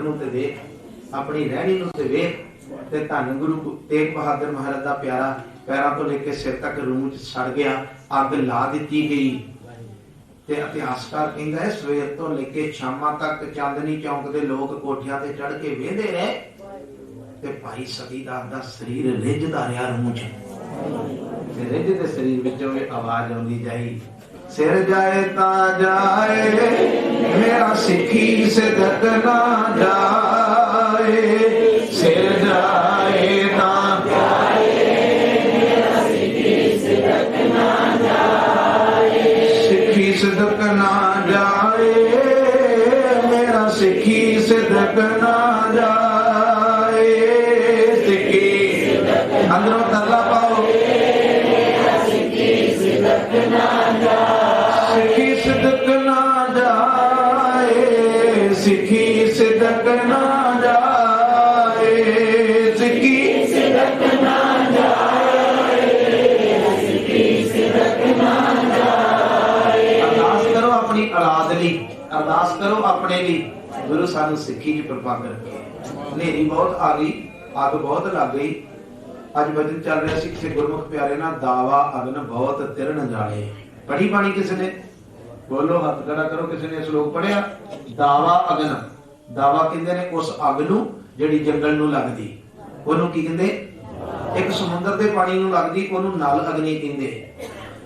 ਨੂੰ ਤੇ ਦੇਖ, ਆਪਣੀ ਰਹਿਣੀ ਨੂੰ ਤੇ ਵੇਖ, ਤੇ ਧੰਨ ਗੁਰੂ ਤੇਗ ਬਹਾਦਰ ਮਹਾਰਾਜ ਦਾ ਪਿਆਰਾ ਪੈਰਾਂ ਤੋਂ ਲੈ ਕੇ ਸਿਰ ਤੱਕ ਰੂਹ ਚ ਸੜ ਗਿਆ, ਅੱਗ ਲਾ ਦਿੱਤੀ ਗਈ। ਤੇ ਇਤਿਹਾਸਕਾਰ ਕਹਿੰਦਾ ਹੈ, ਸਵੇਰ ਤੋਂ ਲੈ ਕੇ ਸ਼ਾਮਾਂ ਤੱਕ ਚਾਂਦਨੀ ਚੌਂਕ ਦੇ ਲੋਕ ਕੋਠਿਆਂ ਤੇ ਚੜ ਕੇ ਵੇਂਦੇ ਰਹੇ। ਤੇ ਭਾਈ ਸਤੀਦਾਸ ਦਾ ਸਰੀਰ ਰਿੱਝਦਾ ਰਿਹਾ ਰੂਹ ਚ। ਤੇ ਰਿੱਝਦੇ ਸਰੀਰ ਵਿੱਚੋਂ ਇਹ ਆਵਾਜ਼ ਆਉਂਦੀ ਜਾਈ, ਸਿਰ ਜਾਏ ਤਾਂ ਜਾਏ। ਮੇਰਾ ਸਿੱਖੀ ਸਿਦਕ ਨਾ ਜਾਏ। ਸਿਰ ਗੁਰੂ ਸਾਨੂੰ ਸਿੱਖੀ ਦੀ ਕਿਰਪਾ ਕਰਕੇ ਹਨੇਰੀ ਬਹੁਤ ਆ ਗਈ, ਅੱਗ ਬਹੁਤ ਲੱਗ ਗਈ। ਅੱਜ ਵਜਨ ਚੱਲ ਰਿਹਾ ਸੀ, ਕਿਸੇ ਗੁਰਮੁਖ ਪਿਆਰੇ ਨਾਲ ਦਾਵਾ, ਅਗਨ ਬਹੁਤ ਤਿਰਣ ਜਾਲੇ ਪੜੀ ਬਾਣੀ ਕਿਸ ਨੇ? ਬੋਲੋ, ਹੱਥ ਖੜਾ ਕਰੋ, ਕਿਸੇ ਨੇ ਸ਼ਲੋਕ ਪੜਿਆ ਦਾਵਾ, ਅਗਨ। ਦਾਵਾ ਕਹਿੰਦੇ ਨੇ ਉਸ ਅੱਗ ਨੂੰ ਜਿਹੜੀ ਜੰਗਲ ਨੂੰ ਲੱਗਦੀ। ਉਹਨੂੰ ਕੀ ਕਹਿੰਦੇ? ਇੱਕ ਸਮੁੰਦਰ ਦੇ ਪਾਣੀ ਨੂੰ ਲੱਗਦੀ, ਉਹਨੂੰ ਨਲ ਅਗਨੀ ਕਹਿੰਦੇ।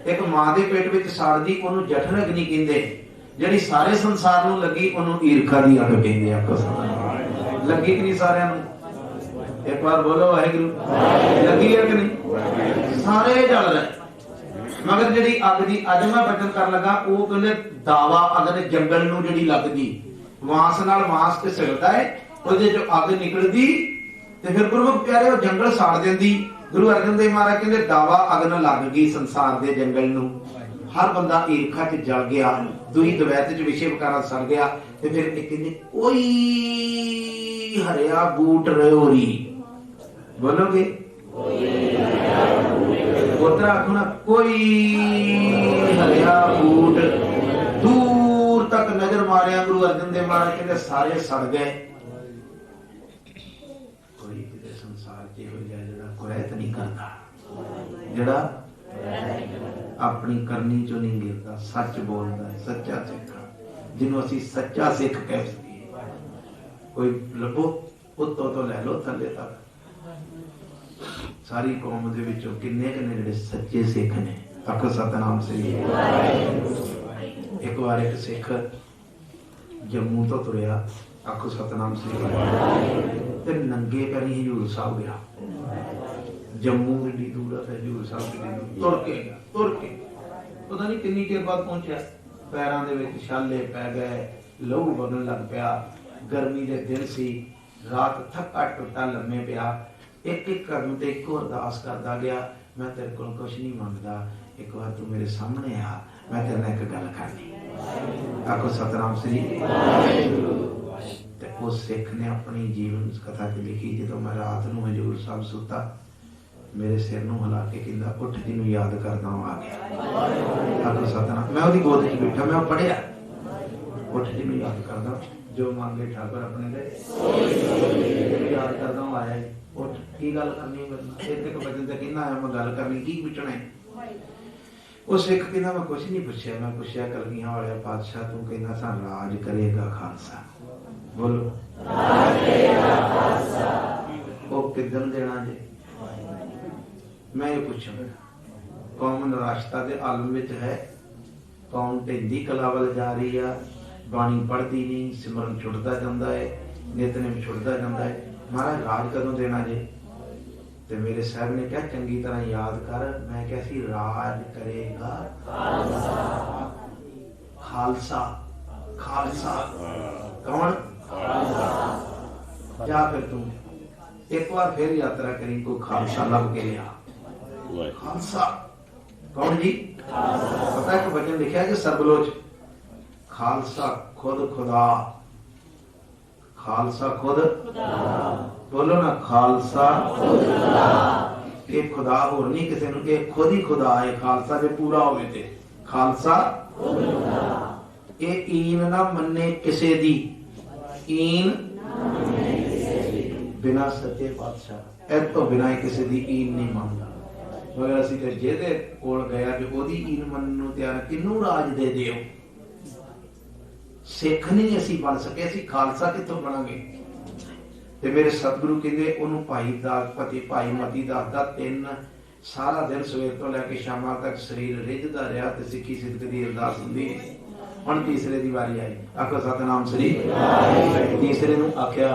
ਇੱਕ ਮਾਂ ਦੇ ਪੇਟ ਵਿੱਚ ਸੜਦੀ ਉਹਨੂੰ ਜਠਰ ਅਗਨੀ ਕਹਿੰਦੇ। ਜਿਹੜੀ ਸਾਰੇ ਸੰਸਾਰ ਨੂੰ ਲੱਗੀ, ਉਹਨੂੰ ਈਰਖਾ ਦੀ ਅੱਗ ਕਹਿੰਦੇ ਆ ਆਪਸ ਲੱਗੀ ਕਿ ਨਹੀਂ ਸਾਰਿਆਂ ਨੂੰ? ਇੱਕ ਵਾਰ ਬੋਲੋ, ਵਾਹਿਗੁਰੂ। ਲੱਗੀ ਹੈ ਕਿ ਨਹੀਂ? ਸਾਰੇ ਜਲ ਰਹੇ ਮਗਰ ਜਿਹੜੀ ਅੱਗ ਦੀ ਅੱਜ ਮੈਂ ਬਚਨ ਕਰਨ ਲੱਗਾ, ਉਹ ਕਹਿੰਦੇ ਦਾਵਾ ਅੱਗ ਜੰਗਲ ਨੂੰ ਜਿਹੜੀ ਲੱਗਦੀ, ਵਾਂਸ ਨਾਲ ਵਾਂਸ ਤੇ ਸਿਲਦਾ ਹੈ ਉਹਦੇ ਚੋਂ ਅੱਗ ਨਿਕਲਦੀ, ਤੇ ਫਿਰ ਗੁਰੂ ਪਿਆਰੇ ਉਹ ਜੰਗਲ ਸਾੜ ਦਿੰਦੀ। ਗੁਰੂ ਅਰਜਨ ਦੇਵ ਮਹਾਰਾਜ ਕਹਿੰਦੇ ਦਾਵਾ ਅਗਨ ਲੱਗ ਗਈ ਸੰਸਾਰ ਦੇ ਜੰਗਲ ਨੂੰ। ਹਰ ਬੰਦਾ ਈਰਖਾ 'ਚ ਜਲ ਗਿਆ ਦੁਈ ਦਵੈਤ 'ਚ ਵਿਸ਼ੇ ਵਿਕਾਰਾਂ ਸੜ ਗਿਆ ਤੇ ਫਿਰ ਇਹ ਕਹਿੰਦੇ ਕੋਈ ਹਰਿਆ ਬੂਟ ਰਿਓਰੀ ਬੋਲੋਗੇ? ਉਤਰਾ ਆਖਣਾ ਕੋਈ ਹਰਿਆ ਬੂਟ ਦੂਰ ਤੱਕ ਨਜ਼ਰ ਮਾਰਿਆ ਗੁਰੂ ਅਰਜਨ ਦੇਵ ਮਹਾਰਾਜ ਕਹਿੰਦੇ ਸਾਰੇ ਸੜ ਗਏ। ਕੋਈ ਕਿਤੇ ਸੰਸਾਰ 'ਚ ਇਹੋ ਜਿਹਾ ਜਿਹੜਾ ਕੁਰੈਤ ਨਹੀਂ ਕਰਦਾ। ਜਿਹੜਾ ਆਪਣੀ ਕਰਨੀ ਚੋਂ ਨਹੀਂ ਗਿਰਦਾ ਸੱਚ ਬੋਲਦਾ ਹੈ, ਸੱਚਾ ਸਿੱਖ ਜਿਹਨੂੰ ਅਸੀਂ ਸੱਚਾ ਸਿੱਖ ਕਹਿ ਸਕੀਏ। ਕੋਈ ਲੱਭੋ ਉੱਤੋਂ ਤੋਂ ਲੈ ਲਓ ਥੱਲੇ ਤੱਕ। ਸਾਰੀ ਕੌਮ ਦੇ ਵਿੱਚੋਂ ਕਿੰਨੇ ਕਿੰਨੇ ਜਿਹੜੇ ਸੱਚੇ ਸਿੱਖ ਨੇ? ਆਖੋ ਸਤਨਾਮ ਸ੍ਰੀ ਇੱਕ ਵਾਰ ਇੱਕ ਸਿੱਖ ਜੰਮੂ ਤੋਂ ਤੁਰਿਆ। ਆਖੋ ਸਤਨਾਮ ਸ੍ਰੀ ਤੇ ਨੰਗੇ ਪੈਰੀ ਹਜੂਰ ਸਾਹਿਬ ਗਿਆ। ਜੰਮੂ ਕਿੰਨੀ ਦੂਰ ਹੈ ਹਜੂਰ ਸਾਹਿਬ ਕਿੰਨੀ ਤੁਰ ਕੇ ਤੁਰ ਕੇ ਪਤਾ ਨਹੀਂ ਕਿੰਨੀ ਦੇਰ ਬਾਅਦ ਪਹੁੰਚਿਆ। ਪੈਰਾਂ ਦੇ ਵਿੱਚ ਛਾਲੇ ਪੈ ਗਏ, ਲਹੂ ਵਗਣ ਲੱਗ ਪਿਆ। ਗਰਮੀ ਦੇ ਦਿਨ ਸੀ। ਰਾਤ ਥੱਕਾ ਟੁੱਟਾ ਲੰਮੇ ਪਿਆ। ਇੱਕ ਇੱਕ ਕਦਮ ਤੇ ਇੱਕੋ ਅਰਦਾਸ ਕਰਦਾ ਗਿਆ, ਮੈਂ ਤੇਰੇ ਕੋਲ ਕੁਝ ਨਹੀਂ ਮੰਗਦਾ। ਇੱਕ ਵਾਰ ਤੂੰ ਮੇਰੇ ਸਾਹਮਣੇ ਆ। ਮੈਂ ਤੇਰੇ ਨਾਲ ਇੱਕ ਗੱਲ ਕਰਨੀ। ਆਖੋ ਸਤਨਾਮ ਸ੍ਰੀ ਤੇ ਉਹ ਸਿੱਖ ਨੇ ਆਪਣੀ ਜੀਵਨ ਕਥਾ ਚ ਲਿਖੀ, ਜਦੋਂ ਮੈਂ ਰਾਤ ਨੂੰ ਹਜੂਰ ਸਾਹਿਬ ਸੁੱਤਾ, ਮੇਰੇ ਸਿਰ ਨੂੰ ਹਿਲਾ ਕੇ ਕਹਿੰਦਾ, ਉੱਠ ਜਿਹਨੂੰ ਯਾਦ ਕਰਦਾ ਹਾਂ, ਆ ਗਿਆ ਆਖੋ ਸਤਨਾਮ ਮੈਂ ਉਹਦੀ ਗੋਦ 'ਚ ਬੈਠਾ, ਮੈਂ ਉਹ ਪੜਿਆ ਉੱਠ ਜਿਹਨੂੰ ਯਾਦ ਕਰਦਾ ਜੋ ਮੰਗੇ ਠਾਕੁਰ ਆਪਣੇ ਦੇ। ਜਿਹਨੂੰ ਯਾਦ ਕਰਦਾ ਹਾਂ, ਆਇਆ ਉੱਠ, ਕੀ ਗੱਲ ਕਰਨੀ ਹੈ ਮੇਰੇ ਨਾਲ? ਇੱਕ ਤੇ ਕਹਿੰਦਾ, ਆਇਆ, ਮੈਂ ਗੱਲ ਕਰਨੀ, ਕੀ ਪੁੱਛਣਾ ਹੈ? ਉਹ ਸਿੱਖ ਕਹਿੰਦਾ, ਮੈਂ ਕੁਝ ਨਹੀਂ ਪੁੱਛਿਆ, ਮੈਂ ਪੁੱਛਿਆ ਕਲਗੀਆਂ ਵਾਲਿਆ ਪਾਤਸ਼ਾਹ, ਤੂੰ ਕਹਿੰਦਾ ਸਾਂ, ਰਾਜ ਕਰੇਗਾ ਖਾਲਸਾ। ਬੋਲੋ। ਉਹ ਕਿਦਨ ਦੇਣਾ ਜੇ? ਮੈਂ ਇਹ ਪੁੱਛਾਂਗਾ। ਕੌਮ ਨਿਰਾਸ਼ਤਾ ਦੇ ਆਲਮ ਵਿੱਚ ਹੈ। ਕੌਮ ਢਿੰਦੀ ਕਲਾ ਵੱਲ ਜਾ ਰਹੀ ਆ। ਬਾਣੀ ਪੜ੍ਹਦੀ ਨਹੀਂ, ਸਿਮਰਨ ਛੁੱਟਦਾ ਜਾਂਦਾ ਹੈ ਨਿਤਨੇਮ ਛੁੱਟਦਾ ਜਾਂਦਾ ਹੈ ਮਹਾਰਾਜ, ਰਾਜ ਕਦੋਂ ਦੇਣਾ ਜੇ? ਤੇ ਮੇਰੇ ਸਾਹਿਬ ਨੇ ਕਿਹਾ, ਚੰਗੀ ਤਰ੍ਹਾਂ ਯਾਦ ਕਰ। ਮੈਂ ਕਿਹਾ ਸੀ, ਰਾਜ ਕਰੇਗਾ ਖਾਲਸਾ। ਖਾਲਸਾ। ਖਾਲਸਾ। ਕੌਣ? ਜਾ ਫਿਰ ਤੂੰ। ਇੱਕ ਵਾਰ ਫਿਰ ਯਾਤਰਾ ਕਰੀ ਕੋਈ ਖਾਲਸਾ ਲੱਭ ਕੇ ਲਿਆ। ਖਾਲਸਾ। ਕੌਣ ਜੀ? ਪਤਾ ਕਿ ਵਚਨ ਲਿਖਿਆ ਕਿ ਸਰਬਲੋਚ। ਖਾਲਸਾ ਖੁਦ ਖੁਦਾ। ਖਾਲਸਾ ਖੁਦ। ਬੋਲੋ ਨਾ ਖਾਲਸਾ ਖੁਦ ਖੁਦਾ। ਇਹ ਖੁਦਾ ਹੋਰ ਨਹੀਂ ਕਿਸੇ ਨੂੰ ਇਹ ਖੁਦ ਹੀ ਖੁਦਾ ਹੈ। ਖਾਲਸਾ ਜੇ ਪੂਰਾ ਹੋਵੇ ਤੇ। ਖਾਲਸਾ ਖੁਦ ਖੁਦਾ। ਇਹ ਈਨ ਨਾ ਮੰਨੇ ਕਿਸੇ ਦੀ। ਈਨ ਬਿਨਾ ਸੱਚੇ ਪਾਤਸ਼ਾਹ। ਇਹ ਤੋਂ ਬਿਨਾ ਕਿਸੇ ਦੀ ਈਨ ਨਹੀਂ ਮੰਨਦਾ। ਮਗਰ ਅਸੀਂ ਤੇ ਜਿਹਦੇ ਕੋਲ ਗਿਆ ਕਿ ਉਹਦੀ ਈਨ ਮੰਨਣ ਨੂੰ ਤਿਆਰ ਕਿੰਨੂੰ ਰਾਜ ਦੇ ਦਿਓ? ਸਿੱਖ ਨਹੀਂ ਅਸੀਂ ਬਣ ਸਕੇ, ਅਸੀਂ ਖਾਲਸਾ ਕਿੱਥੋਂ ਬਣਾਂਗੇ? ਤੇ ਮੇਰੇ ਸਤਿਗੁਰੂ ਕਹਿੰਦੇ, ਉਹਨੂੰ ਭਾਈ ਦਾ, ਪਤੀ ਭਾਈ ਮਤੀ ਦਾ ਦਾ ਤਿੰਨ, ਸਾਰਾ ਦਿਨ ਸਵੇਰ ਤੋਂ ਲੈ ਕੇ ਸ਼ਾਮਾਂ ਤੱਕ ਸਰੀਰ ਰਿੱਝਦਾ ਰਿਹਾ ਤੇ ਸਿੱਖੀ ਸਿੱਧਕ ਦੀ ਅਰਦਾਸ ਹੁੰਦੀ। ਹੁਣ ਤੀਸਰੇ ਦੀ ਵਾਰੀ ਆਈ। ਆਖੋ ਸਤਨਾਮ ਸ੍ਰੀ ਤੀਸਰੇ ਨੂੰ ਆਖਿਆ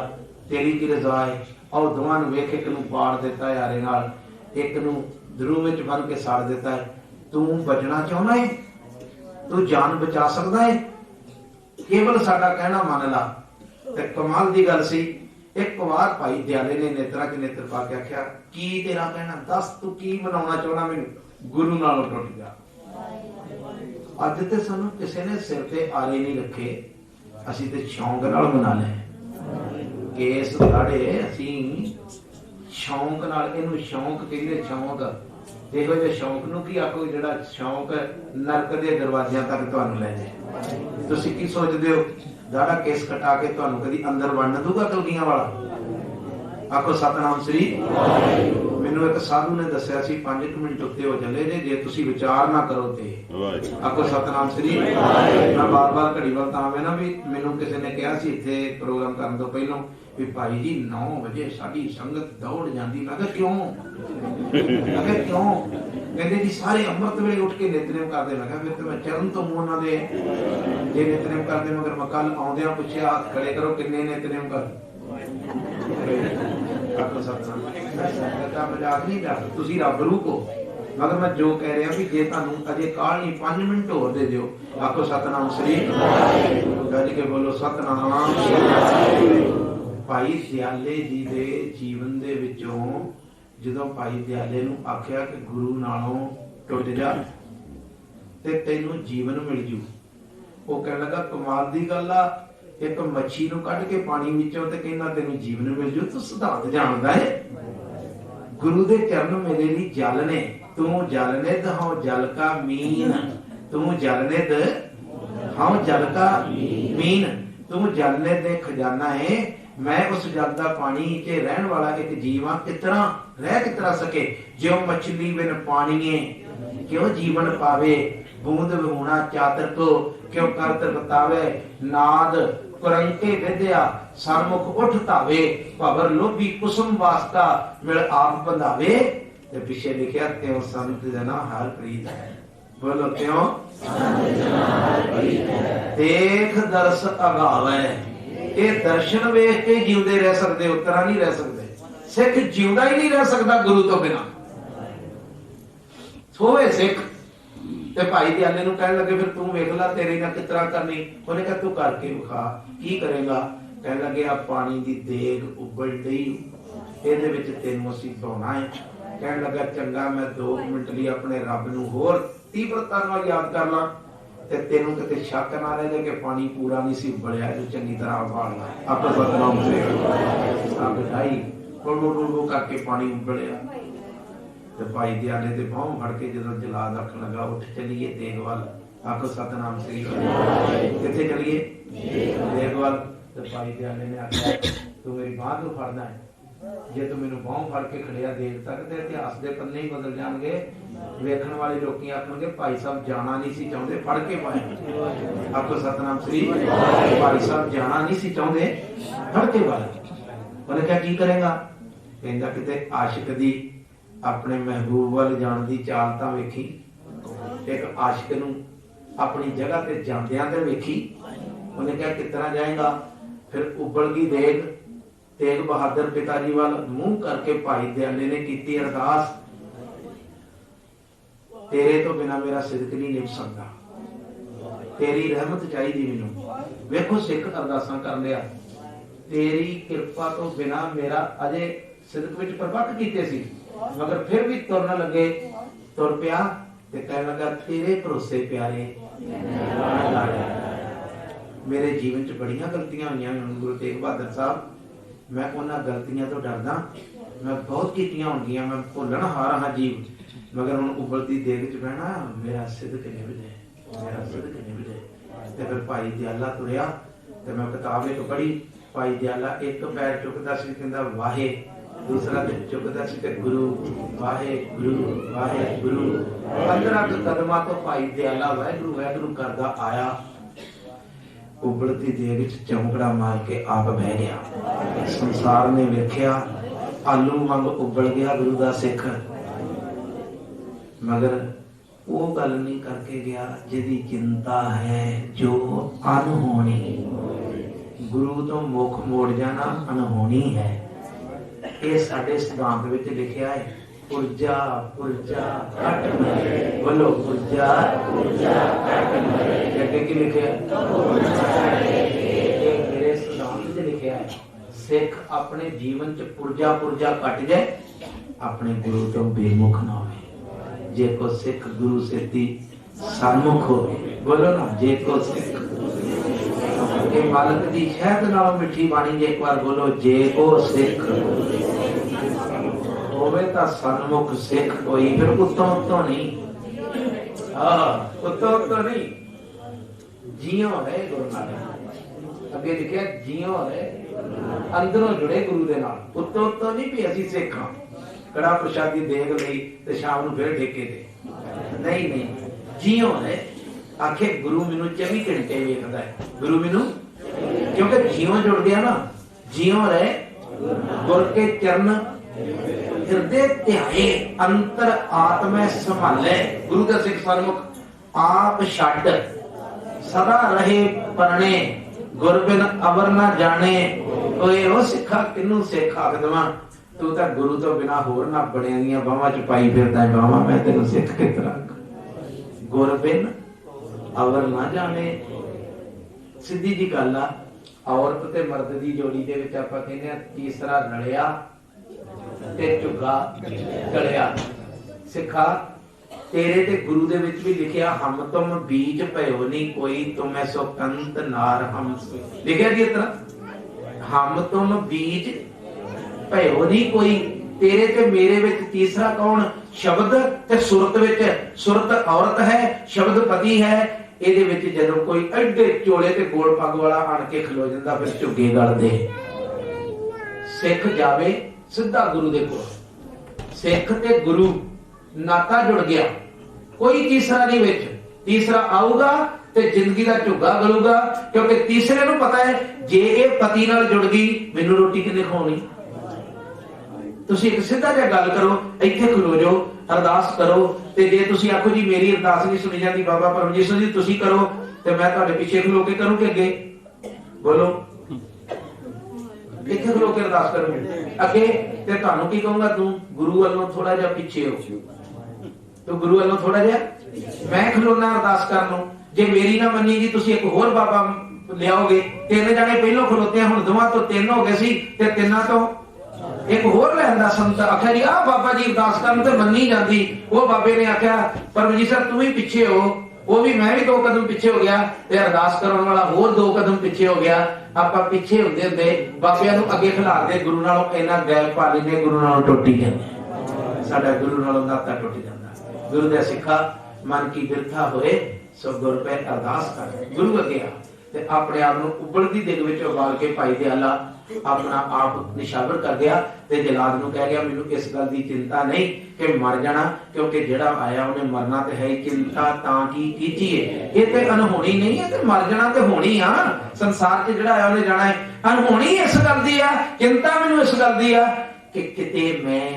ਤੇਰੀ ਕੀ ਰਜ਼ਾ ਹੈ ਉਹ ਦੋਵਾਂ ਨੂੰ ਵੇਖ ਇੱਕ ਨੂੰ ਪਾੜ ਦਿੱਤਾ ਯਾਰੇ ਨਾਲ ਇੱਕ ਨੂੰ ਦਰੂ ਵਿੱਚ ਬੰਨ ਕੇ ਸਾੜ ਦਿੱਤਾ ਹੈ ਤੂੰ ਬਚਣਾ ਚਾਹੁੰਦਾ ਹੈ ਤੂੰ ਜਾਨ ਬਚਾ ਸਕਦਾ ਹੈ ਕੇਵਲ ਸਾਡਾ ਕਹਿਣਾ ਮੰਨ ਲਾ। ਤੇ ਕਮਾਲ ਦੀ ਗੱਲ ਸੀ ਇੱਕ ਵਾਰ ਭਾਈ ਦਿਆਲੇ ਨੇ ਨੇਤਰਾ ਚ ਨੇਤਰ ਪਾ ਕੇ ਆਖਿਆ ਕੀ ਤੇਰਾ ਕਹਿਣਾ? ਦੱਸ ਤੂੰ ਕੀ ਬਣਾਉਣਾ ਚਾਹੁੰਦਾ ਮੈਨੂੰ? ਗੁਰੂ ਨਾਲੋਂ ਟੁੱਟ ਗਿਆ ਅੱਜ ਤੇ ਸਾਨੂੰ ਕਿਸੇ ਨੇ ਸਿਰ ਤੇ ਆਰੇ ਨਹੀਂ ਰੱਖੇ, ਅਸੀਂ ਤੇ ਸ਼ੌਂਕ ਨਾਲ ਬਣਾ ਲਏ। ਕੇਸ ਲਾੜੇ ਅਸੀਂ ਸ਼ੌਂਕ ਨਾਲ, ਇਹਨੂੰ ਸ਼ੌਂਕ ਕਹਿੰਦੇ ਸ਼ੌਂਕ। ਇਹੋ ਜਿਹੇ ਸ਼ੌਂਕ ਨੂੰ ਕੀ ਆਖੋ, ਜਿਹੜਾ ਸ਼ੌਂਕ ਨਰਕ ਦੇ ਦਰਵਾਜ਼ਿਆਂ ਤੱਕ ਤੁਹਾਨੂੰ ਲੈ ਜਾਏ। ਤੁਸੀਂ ਕੀ ਸੋਚਦੇ ਹੋ? ਦਾੜਾ ਕੇਸ ਕਟਾ ਕੇ ਤੁਹਾਨੂੰ ਕਦੀ ਅੰਦਰ ਵੜਨ ਦੂਗਾ ਕਲਗੀਆਂ ਵਾਲਾ? ਆਖੋ, ਸਤਨਾਮ ਸ੍ਰੀ ਮੈਨੂੰ ਇੱਕ ਸਾਧੂ ਨੇ ਦੱਸਿਆ ਸੀ 5 ਮਿੰਟ ਉੱਤੇ ਹੋ ਚੱਲੇ ਨੇ ਜੇ ਤੁਸੀਂ ਵਿਚਾਰ ਨਾ ਕਰੋ ਤੇ। ਵਾਹਿਗੁਰੂ। ਆਖੋ ਸਤਨਾਮ ਸ੍ਰੀ ਮੈਂ ਬਾਰ-ਬਾਰ ਘੜੀ ਵੱਲ ਤਾਂ ਆਵੇਂ ਨਾ ਵੀ ਮੈਨੂੰ ਕਿਸੇ ਨੇ ਕਿਹਾ ਸੀ ਇੱਥੇ ਪ੍ਰੋਗਰਾਮ ਕਰਨ ਤੋਂ ਪਹਿਲਾਂ ਵੀ ਭਾਈ ਜੀ 9 ਵਜੇ ਸਾਡੀ ਸੰਗਤ ਦੌੜ ਜਾਂਦੀ। ਮੈਂ ਕਿਹਾ ਕਿਉਂ? ਮੈਂ ਕਿਹਾ ਕਿਉਂ? ਕਹਿੰਦੇ ਜੀ ਸਾਰੇ ਅੰਮ੍ਰਿਤ ਵੇਲੇ ਉੱਠ ਕੇ ਨਿਤਨੇਮ ਕਰਦੇ। ਮੈਂ ਕਿਹਾ ਫਿਰ ਤੇ ਮੈਂ ਚਰਨ ਤੋਂ ਮੂੰਹ ਉਹਨਾਂ ਦੇ। ਜੇ ਨਿਤਨੇਮ ਕਰਦੇ ਮਗਰ ਮੈਂ ਕੱਲ ਆਉਂਦਿਆਂ ਪੁੱਛਿਆ ਹੱਥ ਖੜੇ ਕਰੋ ਕਿੰਨੇ ਨਿਤਨੇਮ ਕਰਦੇ? ਆਖੋ ਸਤਨਾਮ। ਸੰਗਤਾਂ ਮਜ਼ਾਕ ਨਹੀਂ ਕਰ ਤੁਸੀਂ ਰੱਬ ਰੂਪ ਹੋ ਮਗਰ ਮੈਂ ਜੋ ਕਹਿ ਰਿਹਾ ਵੀ ਜੇ ਤੁਹਾਨੂੰ ਅਜੇ ਕਾਲ ਨਹੀਂ 5 ਮਿੰਟ ਹੋਰ ਦੇ ਦਿਓ, ਆਖੋ ਸਤਨਾਮ ਸ੍ਰੀ ਗੱਜ ਕੇ ਬੋਲੋ, ਸਤਨਾਮ ਭਾਈ ਸਿਆਲੇ ਜੀ ਦੇ ਜੀਵਨ ਦੇ ਵਿੱਚੋਂ ਜਦੋਂ ਭਾਈ ਦਿਆਲੇ ਨੂੰ ਆਖਿਆ ਕਿ ਗੁਰੂ ਨਾਲੋਂ ਟੁੱਟ ਜਾ ਤੇ ਤੈਨੂੰ ਜੀਵਨ ਮਿਲ ਜੂ, ਉਹ ਕਹਿਣ ਲੱਗਾ, ਕਮਾਲ ਦੀ ਗੱਲ ਆ, ਇੱਕ ਮੱਛੀ ਨੂੰ ਕੱਢ ਕੇ ਪਾਣੀ ਵਿੱਚੋਂ ਤੇ ਕਹਿੰਦਾ ਤੈਨੂੰ ਜੀਵਨ ਮਿਲ ਜੂ, ਤੂੰ ਸਿਧਾਂਤ ਜਾਣਦਾ ਹੈ ਗੁਰੂ ਦੇ ਚਰਨ ਮੇਰੇ ਲਈ ਜਲ ਨੇ। ਤੂੰ ਜਲ ਨਿਧ ਹਉ ਜਲ ਕਾ ਮੀਨ। ਤੂੰ ਜਲ ਨਿਧ ਹਉ ਜਲ ਕਾ ਮੀਨ। ਤੂੰ ਜਲ ਨਿਧ ਦੇ ਖਜ਼ਾਨਾ ਹੈ ਮੈਂ ਉਸ ਜਲ ਦਾ ਪਾਣੀ 'ਚ ਰਹਿਣ ਵਾਲਾ ਇੱਕ ਜੀਵ ਹਾਂ। ਕਿਤਨਾ ਰਹਿ ਕਿਤਨਾ ਸਕੇ? ਜਿਉ ਮਛਲੀ ਬਿਨ ਪਾਣੀਏ ਕਿਉ ਜੀਵਨ ਪਾਵੇ? ਬੂੰਦ ਵਿਹੂਣਾ ਚਾਤਰ ਕੋ। ਕਿਉ ਕਰਤ ਬਤਾਵੇ ਨਾਦ ਕੁਰੰਕੇ ਵਿਦਿਆ ਸਰਮੁਖ ਉਠ ਧਾਵੇ, ਭਵਰ ਲੋਭੀ ਕੁਸਮ ਵਾਸਤਾ ਮਿਲ ਆਪ ਬੰਧਾਵੇ। ਤੇ ਪਿੱਛੇ ਲਿਖਿਆ, ਤਿਉ ਸੰਤ ਜਨਾ ਹਰ ਪ੍ਰੀਤ ਹੈ। ਬੋਲੋ, ਤਿਉ ਦੇਖ ਦਰਸ ਅਗਾਵੇ। ਇਹ ਦਰਸ਼ਨ ਵੇਖ ਕੇ ਜਿਉਂਦੇ ਰਹਿ ਸਕਦੇ, ਉਤਰਾ ਨਹੀਂ ਰਹਿ ਸਕਦੇ। ਸਿੱਖ ਜਿਉਂਦਾ ਹੀ ਨਹੀਂ ਰਹਿ ਸਕਦਾ ਗੁਰੂ ਤੋਂ ਬਿਨਾ। ਸੋਵੇ ਸਿੱਖ ਤੇ ਭਾਈ ਦਿਆਲੇ ਨੂੰ ਕਹਿਣ ਲੱਗੇ, ਫਿਰ ਤੂੰ ਵੇਖ ਲੈ ਤੇਰੇ ਨਾਲ ਕਿਸ ਤਰ੍ਹਾਂ ਕਰਨੀ? ਉਹਨੇ ਕਿਹਾ, ਤੂੰ ਕਰਕੇ ਵਿਖਾ, ਕੀ ਕਰੇਗਾ? ਕਹਿਣ ਲੱਗੇ ਆ ਪਾਣੀ ਦੀ ਦੇਗ ਉਬਲ ਇਹਦੇ ਵਿੱਚ ਤੈਨੂੰ ਅਸੀਂ ਧੋਣਾ ਹੈ ਕਹਿਣ ਲੱਗਾ, ਚੰਗਾ, ਮੈਂ 2 ਮਿੰਟ ਲਈ ਆਪਣੇ ਰੱਬ ਨੂੰ ਹੋਰ ਤੀਬਰਤਾ ਨਾਲ ਯਾਦ ਕਰ ਲਾਂ ਤੇ ਤੈਨੂੰ ਕਿਤੇ ਸ਼ੱਕ ਨਾ ਰਹੇ ਕਿ ਪਾਣੀ ਪੂਰਾ ਨਹੀਂ ਸੀ ਉਬਲਿਆ ਜੋ ਚੰਗੀ ਤਰ੍ਹਾਂ ਉਬਾਲਣਾ ਆਪੇ ਬਦਨਾਮ ਸੇ ਆ ਬਿਠਾਈ ਕੋਲੋ ਕੋਲੋ ਕਰਕੇ ਪਾਣੀ ਉਬਲਿਆ। ਤੇ ਭਾਈ ਦਿਆਲੇ ਦੇ ਬਾਹੋਂ ਫੜ ਕੇ ਜਦੋਂ ਜਲਾਦ ਆਖਣ ਲੱਗਾ, ਉੱਠ ਚਲੀਏ ਤੇਗ ਆਖੋ, ਸਤਨਾਮ ਸ੍ਰੀ ਕਿੱਥੇ ਚਲੀਏ? ਤੇਗ ਤੇ ਭਾਈ ਦਿਆਲੇ ਨੇ ਆਖਿਆ, ਤੂੰ ਮੇਰੀ ਬਾਹ ਨੂੰ ਫੜਨਾ ਹੈ? ਜੇ ਤੂੰ ਮੈਨੂੰ ਬਾਹੋਂ ਫੜ ਕੇ ਖੜਿਆ ਦੇਰ ਤੱਕ ਤੇ ਇਤਿਹਾਸ ਦੇ ਪੰਨੇ ਹੀ ਬਦਲ ਜਾਣਗੇ। ਵੇਖਣ ਵਾਲੇ ਲੋਕੀ ਆਖਣਗੇ, ਭਾਈ ਸਾਹਿਬ ਜਾਣਾ ਨਹੀਂ ਸੀ ਚਾਹੁੰਦੇ, ਫੜ ਕੇ ਪਾਏ ਆਖੋ, ਸਤਨਾਮ ਸ੍ਰੀ ਭਾਈ ਸਾਹਿਬ ਜਾਣਾ ਨਹੀਂ ਸੀ ਚਾਹੁੰਦੇ, ਫੜ ਕੇ ਪਾਏ ਉਹਨੇ ਕਿਹਾ, ਕੀ ਕਰੇਗਾ? ਕਹਿੰਦਾ, ਕਿਤੇ ਆਸ਼ਿਕ ਦੀ ਆਪਣੇ ਮਹਿਬੂਬ ਵੱਲ ਜਾਣ ਦੀ ਚਾਲ ਤਾਂ ਵੇਖੀ ਇੱਕ ਆਸ਼ਿਕ ਨੂੰ ਆਪਣੀ ਜਗ੍ਹਾ ਤੇ ਜਾਂਦਿਆਂ ਤੇ ਵੇਖੀ। ਉਹਨੇ ਕਿਹਾ, ਕਿਸ ਤਰ੍ਹਾਂ ਜਾਏਗਾ? ਫਿਰ ਉਬਲ ਗਈ ਦੇਗ, ਤੇਗ ਬਹਾਦਰ ਪਿਤਾ ਜੀ ਵੱਲ ਮੂੰਹ ਕਰਕੇ ਭਾਈ ਦਿਆਲੇ ਨੇ ਕੀਤੀ ਅਰਦਾਸ। ਤੇਰੇ ਤੋਂ ਬਿਨਾ ਮੇਰਾ ਸਿਦਕ ਨਹੀਂ ਨਿਭ ਸਕਦਾ। ਤੇਰੀ ਰਹਿਮਤ ਚਾਹੀਦੀ ਮੈਨੂੰ। ਵੇਖੋ ਸਿੱਖ ਅਰਦਾਸਾਂ ਕਰ ਲਿਆ। ਤੇਰੀ ਕਿਰਪਾ ਤੋਂ ਬਿਨਾ ਮੇਰਾ ਅਜੇ ਸਿਦਕ ਵਿੱਚ ਪਰਪੱਕ ਕੀਤੇ ਸੀ। ਮਗਰ ਫਿਰ ਵੀ ਤੁਰਨ ਲੱਗੇ, ਤੁਰ ਪਿਆ ਤੇ ਕਹਿਣ ਲੱਗਾ, ਤੇਰੇ ਭਰੋਸੇ ਪਿਆਰੇ ਮੇਰੇ ਜੀਵਨ 'ਚ ਬੜੀਆਂ ਗਲਤੀਆਂ ਹੋਈਆਂ ਹਨ ਗੁਰੂ ਤੇਗ ਬਹਾਦਰ ਸਾਹਿਬ। ਮੈਂ ਉਹਨਾਂ ਗਲਤੀਆਂ ਤੋਂ ਡਰਦਾ। ਮੈਂ ਬਹੁਤ ਕੀਤੀਆਂ ਹੋਣਗੀਆਂ ਮੈਂ ਭੁੱਲਣ ਹਾਰ ਹਾਂ ਜੀਵ ਮਗਰ ਹੁਣ ਉਬਲਦੀ ਦੇਗ 'ਚ ਬਹਿਣਾ, ਮੇਰਾ ਸਿਦਕ ਨਿਭ ਜਾਏ ਮੇਰਾ ਸਿਦਕ ਨਿਭ ਜਾਏ ਤੇ ਫਿਰ ਭਾਈ ਦਿਆਲਾ ਤੁਰਿਆ ਤੇ ਮੈਂ ਕਿਤਾਬ ਇੱਕ ਪੜ੍ਹੀ, ਭਾਈ ਦਿਆਲਾ ਇੱਕ ਪੈਰ ਚੁੱਕਦਾ ਸੀ, ਕਹਿੰਦਾ, ਵਾਹੇ ਦੂਸਰਾ ਤੇ ਚੁੱਕਦਾ ਸੀ ਤੇ ਗੁਰੂ ਵਾਹੇ ਗੁਰੂ ਵਾਹੇ ਗੁਰੂ 15 ਕੁ ਕਦਮਾਂ ਤੋਂ ਭਾਈ ਦਿਆਲਾ ਵਾਹਿਗੁਰੂ ਵਾਹਿਗੁਰੂ ਕਰਦਾ ਆਇਆ ਉਬਲਦੀ ਦੇ ਵਿੱਚ ਚੌਂਕੜਾ ਮਾਰ ਕੇ ਆਪ ਬਹਿ ਗਿਆ ਸੰਸਾਰ ਨੇ ਵੇਖਿਆ ਆਲੂ ਵਾਂਗ ਉਬਲ ਗਿਆ ਗੁਰੂ ਦਾ ਸਿੱਖ ਮਗਰ ਉਹ ਗੱਲ ਨਹੀਂ ਕਰਕੇ ਗਿਆ ਜਿਹਦੀ ਚਿੰਤਾ ਹੈ ਜੋ ਅਨਹੋਣੀ ਗੁਰੂ ਤੋਂ ਮੁਖ ਮੋੜ ਜਾਣਾ ਅਨਹੋਣੀ ਹੈ ਇਹ ਸਾਡੇ ਸਿਧਾਂਤ ਵਿੱਚ ਲਿਖਿਆ ਹੈ ਪੁਰਜਾ ਪੁਰਜਾ ਘਟ ਮਰੇ ਬੋਲੋ ਪੁਰਜਾ ਪੁਰਜਾ ਘਟ ਮਰੇ ਅੱਗੇ ਕੀ ਲਿਖਿਆ ਇਹ ਮੇਰੇ ਸਿਧਾਂਤ ਵਿੱਚ ਲਿਖਿਆ ਹੈ ਸਿੱਖ ਆਪਣੇ ਜੀਵਨ ਚ ਪੁਰਜਾ ਪੁਰਜਾ ਘਟ ਜਾਏ ਆਪਣੇ ਗੁਰੂ ਤੋਂ ਬੇਮੁਖ ਨਾ ਹੋਵੇ ਜੇ ਕੋ ਸਿੱਖ ਗੁਰੂ ਸਿੱਧੀ ਸਨਮੁਖ ਹੋਵੇ ਬੋਲੋ ਨਾ ਜੇ ਕੋ ਸਿੱਖ ਇਹ ਮਾਲਕ ਦੀ ਸ਼ਹਿਦ ਨਾਲ ਮਿੱਠੀ ਬਾਣੀ ਜੇ ਇੱਕ ਵਾਰ ਬੋਲੋ, ਜੇ ਉਹ ਸਿੱਖ ਹੋਵੇ ਤਾਂ ਸਨਮੁਖ ਸਿੱਖ ਕੋਈ। ਫਿਰ ਉੱਤੋਂ ਉੱਤੋਂ ਨਹੀਂ। ਹਾਂ, ਉੱਤੋਂ ਉੱਤੋਂ ਨਹੀਂ। ਜੀਉ ਹੈ ਗੁਰੂ ਨਾਨਕ। ਅੱਗੇ ਲਿਖਿਆ ਜੀਉ ਹੈ ਅੰਦਰੋਂ ਜੁੜੇ ਗੁਰੂ ਦੇ ਨਾਲ। ਉਤੋਂ ਉੱਤੋਂ ਨਹੀਂ ਵੀ ਅਸੀਂ ਸਿੱਖਾਂ ਕੜਾ ਪ੍ਰਸ਼ਾਦੀ ਦੇਖ ਲਈ ਤੇ ਸ਼ਾਮ ਨੂੰ ਫਿਰ ਠੇਕੇ ਦੇ ਨਹੀਂ ਨਹੀਂ। ਜੀਉ ਹੈ। ਆਖੇ, ਗੁਰੂ ਮੈਨੂੰ 24 ਘੰਟੇ ਵੇਖਦਾ ਹੈ। ਗੁਰੂ ਮੈਨੂੰ ਕਿਉਂਕਿ ਜੀਉ ਜੁੜ ਗਿਆ ਨਾ ਜੀਉ ਰਹਿ ਗੁਰ ਕੇ ਚਰਨ, ਹਿਰਦੇ ਧਿਆਏ, ਅੰਤਰ ਆਤਮੈ ਸੰਭਾਲੇ। ਗੁਰੂ ਦਾ ਸਿੱਖ ਸਨਮੁਖ, ਆਪ ਛੱਡ, ਸਦਾ ਰਹੇ ਪਰਣੇ ਗੁਰ ਬਿਨ ਅਵਰ ਨਾ ਜਾਣੇ। ਓਏ, ਉਹ ਸਿੱਖਾ ਕਿਨੂੰ ਸਿੱਖ ਆਖਦਵਾ ਤੂੰ ਤਾਂ ਗੁਰੂ ਤੋਂ ਬਿਨਾ ਹੋਰ ਨਾ ਬਣਿਆ ਦੀਆਂ ਬਾਹਾਂ ਚ ਪਾਈ ਫਿਰਦਾ ਬਾਹਾਂ, ਮੈਂ ਤੈਨੂੰ ਸਿੱਖ ਕਿਸ ਤਰ੍ਹਾਂ ਗੁਰ ਬਿਨ ਅਵਰ ਨਾ ਜਾਣੇ। ਸਿੱਧੀ ਜੀ ਗੱਲ ਆ ਔਰਤ ਤੇ ਮਰਦ ਦੀ ਜੋੜੀ ਦੇ ਵਿੱਚ ਆਪਾਂ ਕਹਿੰਦੇ ਆ ਤੀਸਰਾ ਰਲਿਆ ਤੇ ਝੁੱਗਾ ਗਲਿਆ। ਸਿੱਖਾ, ਤੇਰੇ ਤੇ ਗੁਰੂ ਦੇ ਵਿੱਚ ਵੀ ਲਿਖਿਆ, ਹਮ ਤੁਮ ਬੀਜ ਭਇਓ ਨਹੀਂ ਕੋਈ, ਤੁਮੈ ਸੋ ਕੰਤ ਨਾਰ ਹਮ ਲਿਖਿਆ ਜੀ ਇਤਨਾ ਹਮ ਤੁਮ ਬੀਜ ਭਇਓ ਨਹੀਂ ਕੋਈ, ਤੇਰੇ ਤੇ ਮੇਰੇ ਵਿੱਚ ਤੀਸਰਾ ਕੌਣ? ਸ਼ਬਦ ਤੇ ਸੁਰਤ ਵਿੱਚ, ਸੁਰਤ ਔਰਤ ਹੈ, ਸ਼ਬਦ ਪਤੀ ਹੈ ਇਹਦੇ ਵਿੱਚ ਜਦੋਂ ਕੋਈ ਐਡੇ ਚੋਲੇ ਤੇ ਗੋਲ ਪੱਗ ਵਾਲਾ ਆਣ ਕੇ ਖਲੋ ਜਾਂਦਾ, ਫਿਰ ਝੁੱਗੇ ਗਲਦੇ ਸਿੱਖ ਜਾਵੇ ਸਿੱਧਾ ਗੁਰੂ ਦੇ ਕੋਲ। ਸਿੱਖ ਤੇ ਗੁਰੂ ਨਾਤਾ ਜੁੜ ਗਿਆ। ਕੋਈ ਤੀਸਰਾ ਨਹੀਂ ਵਿੱਚ। ਤੀਸਰਾ ਆਊਗਾ ਤੇ ਜ਼ਿੰਦਗੀ ਦਾ ਝੁੱਗਾ ਗਲੂਗਾ, ਕਿਉਂਕਿ ਤੀਸਰੇ ਨੂੰ ਪਤਾ ਹੈ, ਜੇ ਇਹ ਪਤੀ ਨਾਲ ਜੁੜ ਗਈ, ਮੈਨੂੰ ਰੋਟੀ ਕਿੰਨੇ ਖਵਾਉਣੀ? ਤੁਸੀਂ ਇੱਕ ਸਿੱਧਾ ਜਿਹਾ ਗੱਲ ਕਰੋ, ਇੱਥੇ ਖਲੋ ਜਾਓ, ਅਰਦਾਸ ਕਰੋ, ਤੇ ਜੇ ਤੁਸੀਂ ਆਖੋ ਜੀ ਮੇਰੀ ਅਰਦਾਸ ਨਹੀਂ ਸੁਣੀ ਜਾਂਦੀ, ਬਾਬਾ ਪਰਮਜੀਤ ਜੀ, ਤੁਸੀਂ ਕਰੋ, ਤੇ ਮੈਂ ਤੁਹਾਡੇ ਪਿੱਛੇ ਖਲੋ ਕੇ ਕਰੂੰ ਕਿ ਅੱਗੇ। ਬੋਲੋ। ਇੱਥੇ ਖਲੋ ਕੇ ਅਰਦਾਸ ਕਰੂੰ ਅੱਗੇ, ਤੇ ਤੁਹਾਨੂੰ ਕੀ ਕਹੂੰਗਾ ਤੂੰ? ਗੁਰੂ ਵੱਲੋਂ ਥੋੜਾ ਜਿਹਾ ਪਿੱਛੇ ਹੋ। ਤੂੰ ਗੁਰੂ ਵੱਲੋਂ ਥੋੜਾ ਜਿਹਾ? ਮੈਂ ਖਲੋਣਾ ਅਰਦਾਸ ਕਰਨ ਨੂੰ। ਜੇ ਮੇਰੀ ਨਾ ਮੰਨੀ ਜੀ, ਤੁਸੀਂ ਇੱਕ ਹੋਰ ਬਾਬਾ ਲਿਆਓਗੇ। ਤਿੰਨ ਜਣੇ ਪਹਿਲਾਂ ਖਲੋਤੇ ਹੁਣ ਦੋਵਾਂ ਤੋਂ ਤਿੰਨ ਹੋ ਗਏ ਸੀ, ਤੇ ਤਿੰਨਾਂ ਤੋਂ ਇੱਕ ਹੋਰ ਲੈਂਦਾ ਸੰਤ ਆਖਿਆ ਜੀ ਆ ਬਾਬਾ ਜੀ ਅਰਦਾਸ ਕਰਨ ਤੇ ਮੰਨੀ ਜਾਂਦੀ। ਉਹ ਬਾਬੇ ਨੇ ਆਖਿਆ ਪਰਮਜੀਤ ਸਰ, ਤੂੰ ਵੀ ਪਿੱਛੇ ਹੋ। ਉਹ ਵੀ ਮੈਂ ਵੀ ਦੋ ਕਦਮ ਪਿੱਛੇ ਹੋ ਗਿਆ ਤੇ ਅਰਦਾਸ ਕਰਨ ਵਾਲਾ ਹੋਰ ਦੋ ਕਦਮ ਪਿੱਛੇ ਹੋ ਗਿਆ। ਆਪਾਂ ਪਿੱਛੇ ਹੁੰਦੇ ਹੁੰਦੇ ਬਾਬਿਆਂ ਨੂੰ ਅੱਗੇ ਖਿਲਾਰਦੇ, ਗੁਰੂ ਨਾਲੋਂ ਇੰਨਾ ਗੈਰ ਪਾ ਲੈਂਦੇ ਗੁਰੂ ਨਾਲੋਂ ਟੁੱਟੀ ਜਾਂਦੇ। ਸਾਡਾ ਗੁਰੂ ਨਾਲੋਂ ਨਾਤਾ ਟੁੱਟ ਜਾਂਦਾ। ਗੁਰੂ ਦੇ ਸਿੱਖਾ ਮਨ ਕੀ ਬਿਰਥਾ ਹੋਏ, ਸੋ ਗੁਰ ਪੈ ਅਰਦਾਸ ਕਰ ਗੁਰੂ ਅੱਗੇ ਆ। ਤੇ ਆਪਣੇ ਆਪ ਨੂੰ ਉਬਲਦੀ ਦਿਲ ਵਿੱਚ ਉਬਾਲ ਕੇ ਭਾਈ ਦੇ ਆਪਣਾ ਆਪ ਨਿਸ਼ਾਵਰ ਕਰ ਗਿਆ ਤੇ ਜਲਾਦ ਨੂੰ ਕਹਿ ਗਿਆ, ਮੈਨੂੰ ਇਸ ਗੱਲ ਦੀ ਚਿੰਤਾ ਨਹੀਂ ਕਿ ਮਰ ਜਾਣਾ, ਕਿਉਂਕਿ ਜਿਹੜਾ ਆਇਆ ਉਹਨੇ ਮਰਨਾ ਤੇ ਹੈ ਚਿੰਤਾ, ਤਾਂ ਕੀ ਕੀਜੀਏ ਇਹ ਤੇ ਅਨਹੋਣੀ ਨਹੀਂ ਹੈ ਤੇ ਮਰ ਜਾਣਾ ਤੇ ਹੋਣੀ ਆ। ਸੰਸਾਰ 'ਚ ਜਿਹੜਾ ਆਇਆ ਉਹਨੇ ਜਾਣਾ ਹੈ ਅਨਹੋਣੀ ਇਸ ਗੱਲ ਦੀ ਆ, ਚਿੰਤਾ ਮੈਨੂੰ ਇਸ ਗੱਲ ਦੀ ਆ ਕਿ ਕਿਤੇ ਮੈਂ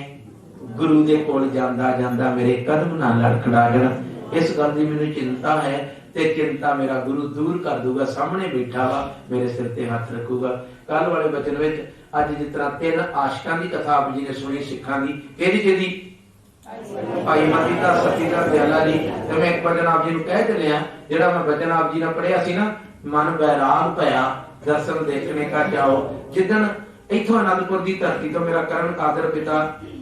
ਗੁਰੂ ਦੇ ਕੋਲ ਜਾਂਦਾ ਜਾਂਦਾ ਮੇਰੇ ਕਦਮ ਨਾ ਲੜਖੜਾ ਜਾਣ। ਇਸ ਗੱਲ ਦੀ ਮੈਨੂੰ ਚਿੰਤਾ ਹੈ ਤੇ ਚਿੰਤਾ ਮੇਰਾ ਗੁਰੂ ਦੂਰ ਕਰ ਦੂਗਾ, ਸਾਹਮਣੇ ਬੈਠਾ ਵਾ, ਮੇਰੇ ਸਿਰ ਤੇ ਹੱਥ ਰੱਖੂਗਾ। ਕੱਲ ਵਾਲੇ ਬਚਨ ਵਿੱਚ ਅੱਜ ਜਿਸ ਤਰ੍ਹਾਂ ਤਿੰਨ ਆਸ਼ਕਾਂ ਦੀ ਕਥਾ ਆਪ ਜੀ ਨੇ ਸੁਣੀ, ਸਿੱਖਾਂ ਦੀ, ਕਿਹਦੀ ਕਿਹਦੀ? ਭਾਈ ਮਤੀ ਦਾ ਸਤੀ ਦਾ ਦਿਆਲਾ ਜੀ। ਤੇ ਮੈਂ ਇੱਕ ਬਚਨ ਆਪ ਜੀ ਨੂੰ ਕਹਿ ਚੱਲਿਆ, ਜਿਹੜਾ ਮੈਂ ਬਚਨ ਆਪ ਜੀ ਨਾਲ ਪੜਿਆ ਸੀ ਨਾ, ਮਨ ਬੈਰਾਗ ਭਇਆ, ਦਰਸ਼ਨ ਦੇਖਣੇ ਕਾ ਜਾਓ, ਜਿੱਦਣ ਇੱਥੋਂ ਅਨੰਦਪੁਰ ਦੀ ਧਰਤੀ ਤੋਂ ਮੇਰਾ ਕਰਨ ਕਾਦਰ ਪਿਤਾ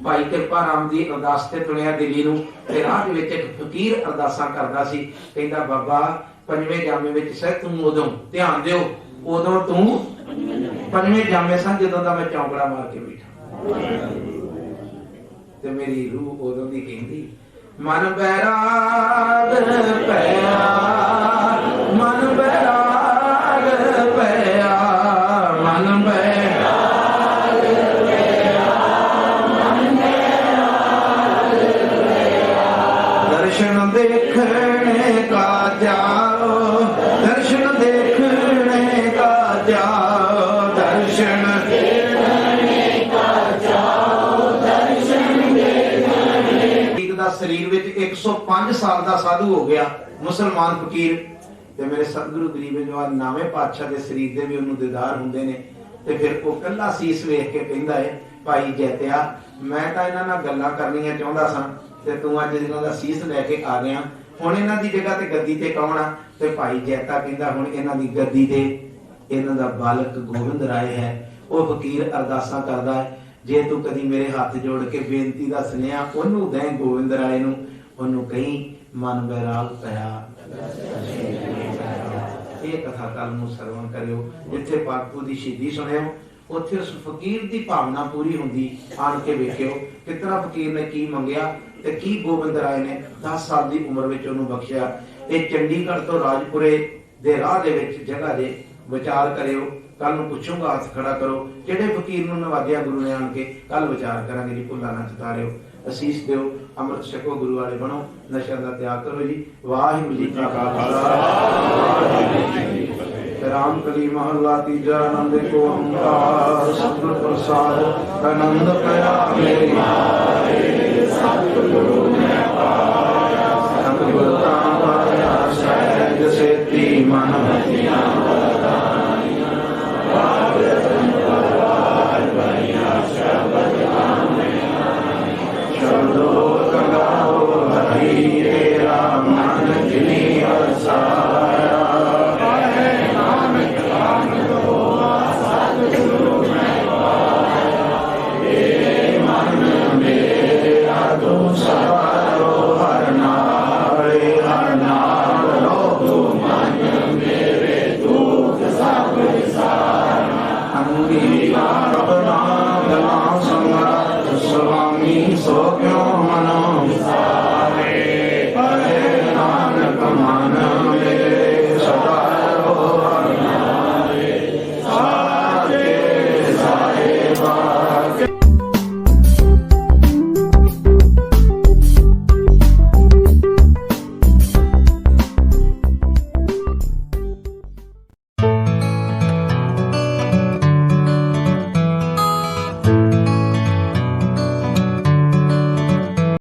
ਭਾਈ ਕਿਰਪਾ ਰਾਮ ਦੀ ਅਰਦਾਸ ਤੇ ਤੁਰਿਆ ਦਿੱਲੀ ਨੂੰ ਤੇ ਰਾਹ ਦੇ ਵਿੱਚ ਇੱਕ ਫਕੀਰ ਅਰਦਾਸਾਂ ਕਰਦਾ ਸੀ। ਕਹਿੰਦਾ, ਬਾਬਾ, ਪੰਜਵੇਂ ਜਾਮੇ ਵਿੱਚ ਸਹਿ ਤੂੰ ਉਦੋਂ, ਧਿਆਨ ਦਿਓ, ਉਦੋਂ ਤੂੰ ਪੰਜਵੇਂ ਜਾਮੇ ਸਾਂ ਜਦੋਂ ਦਾ ਮੈਂ ਚੌਂਕੜਾ ਮਾਰ ਕੇ ਬੈਠਾ। ਤੇ ਮੇਰੀ ਰੂਹ ਉਦੋਂ ਦੀ ਕਹਿੰਦੀ, ਮਨ ਬੈਰਾਗ ਪਿਆ, ਮਨ ਬੈਰਾਗ ਪਿਆ 105 ਸਾਧੂ ਹੋ ਗਿਆ, ਮੁਸਲਮਾਨ ਫਕੀਰ। ਤੇ ਮੇਰੇ ਸਤਿਗੁਰੂ ਗਰੀਬ ਨਵਾਜ਼ ਨਾਵੇਂ ਪਾਤਸ਼ਾਹ ਦੇ ਸਰੀਰ ਦੇ ਵੀ ਉਹਨੂੰ ਦੀਦਾਰ ਹੁੰਦੇ ਨੇ। ਤੇ ਫਿਰ ਉਹ ਕੱਲਾ ਸੀਸ ਵੇਖ ਕੇ ਕਹਿੰਦਾ ਏ ਭਾਈ ਜੈਤਿਆ, ਮੈਂ ਤਾਂ ਇਹਨਾਂ ਨਾਲ ਗੱਲਾਂ ਕਰਨੀਆਂ ਚਾਹੁੰਦਾ ਸਾਂ, ਤੇ ਤੂੰ ਅੱਜ ਇਹਨਾਂ ਦਾ ਸੀਸ ਲੈ ਕੇ ਆ ਗਿਆ। ਹੁਣ ਇਹਨਾਂ ਦੀ ਜਗ੍ਹਾ ਤੇ ਗੱਦੀ ਤੇ ਕੌਣ ਆ? ਤੇ ਭਾਈ ਜੈਤਾ ਕਹਿੰਦਾ, ਹੁਣ ਇਹਨਾਂ ਦੀ ਗੱਦੀ ਤੇ ਇਹਨਾਂ ਦਾ ਬਾਲਕ ਗੋਬਿੰਦ ਰਾਏ ਹੈ। ਉਹ ਫਕੀਰ ਅਰਦਾਸਾਂ ਕਰਦਾ ਹੈ, ਜੇ ਤੂੰ ਕਦੀ ਮੇਰੇ ਹੱਥ ਜੋੜ ਕੇ ਬੇਨਤੀ ਦਾ ਸੁਨੇਹਾ ਉਹਨੂੰ ਦੇ ਗੋਬਿੰਦ ਰਾਏ ਨੂੰ, ਉਹਨੂੰ ਕਹੀਂ ਮਨ ਬੈਰਾਗ ਪਿਆ ਇਹ ਕਥਾ ਕੱਲ ਨੂੰ ਸਰਵਣ ਕਰਿਓ। ਜਿੱਥੇ ਪਾਕੂ ਦੀ ਸ਼ਹੀਦੀ ਸੁਣਿਓ, ਉੱਥੇ ਉਸ ਫਕੀਰ ਦੀ ਭਾਵਨਾ ਪੂਰੀ ਹੁੰਦੀ, ਆਣ ਕੇ ਵੇਖਿਓ ਕਿਤਨਾ ਫਕੀਰ ਨੇ ਕੀ ਮੰਗਿਆ ਤੇ ਕੀ ਗੋਬਿੰਦ ਰਾਏ ਨੇ 10 ਸਾਲ ਦੀ ਉਮਰ ਵਿੱਚ ਉਹਨੂੰ ਬਖਸ਼ਿਆ। ਇਹ ਚੰਡੀਗੜ੍ਹ ਤੋਂ ਰਾਜਪੁਰੇ ਦੇ ਰਾਹ ਦੇ ਵਿੱਚ ਜਗ੍ਹਾ ਦੇ ਵਿਚਾਰ ਕਰਿਓ। ਕੱਲ ਨੂੰ ਪੁੱਛੂੰਗਾ ਹੱਥ ਖੜਾ ਕਰੋ। ਜਿਹੜੇ ਫਕੀਰ ਨੂੰ ਨਵਾਜਿਆ ਗੁਰੂ ਨੇ ਆਣ ਕੇ? ਕੱਲ ਵਿਚਾਰ ਕਰਾਂਗੇ ਜੀ, ਭੁੱਲਾ ਨਾ ਚਤਾਰਿਓ ਅਸੀਸ ਦਿਓ, ਅੰਮ੍ਰਿਤ ਛਕੋ ਗੁਰੂ ਵਾਲੇ ਬਣੋ ਨਸ਼ਾ ਦਾ ਤਿਆਗ ਕਰੋ ਜੀ। ਵਾਹਿਗੁਰੂ ਜੀ ਕਾ ਖਾਲਸਾ। ਰਾਮ ਕਲੀ ਮਹੱਲਾ ਤੀਜਾ ਆਨੰਦ ਕੋ ਓੰਕਾਰ, ਸਤਿਗੁਰ ਪ੍ਰਸਾਦ, ਆਨੰਦ ਪਿਆ ਮੇਰੇ ਸਤਿਗੁਰੂ